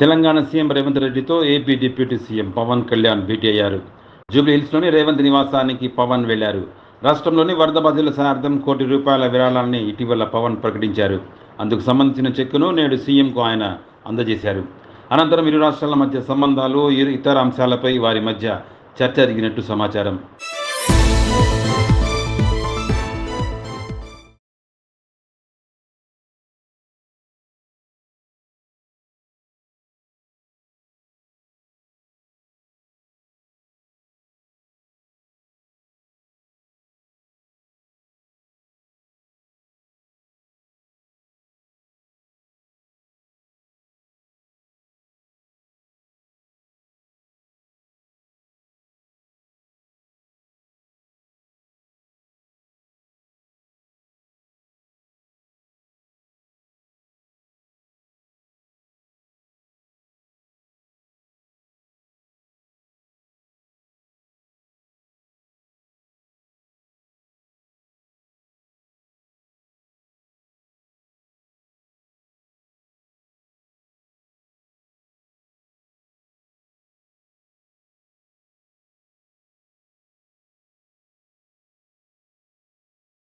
Telangana CM Revanth రెడ్డితో AP deputy CM Pawan Kalyan భేటీ అయ్యారు. జూబ్లీహిల్స్లోని రేవంత్ నివాసానికి పవన్ వెళ్ళారు. రాష్ట్రంలోని వరద బాధితుల సహార్థం కోటి రూపాయల విరాళాన్ని ఇటీవల పవన్ ప్రకటించారు. అందుకు సంబంధించిన చెక్కును నేడు సీఎంకు ఆయన అందజేశారు. అనంతరం ఇరు రాష్ట్రాల మధ్య సంబంధాలు ఇతర అంశాలపై వారి మధ్య చర్చ జరిగినట్టు సమాచారం.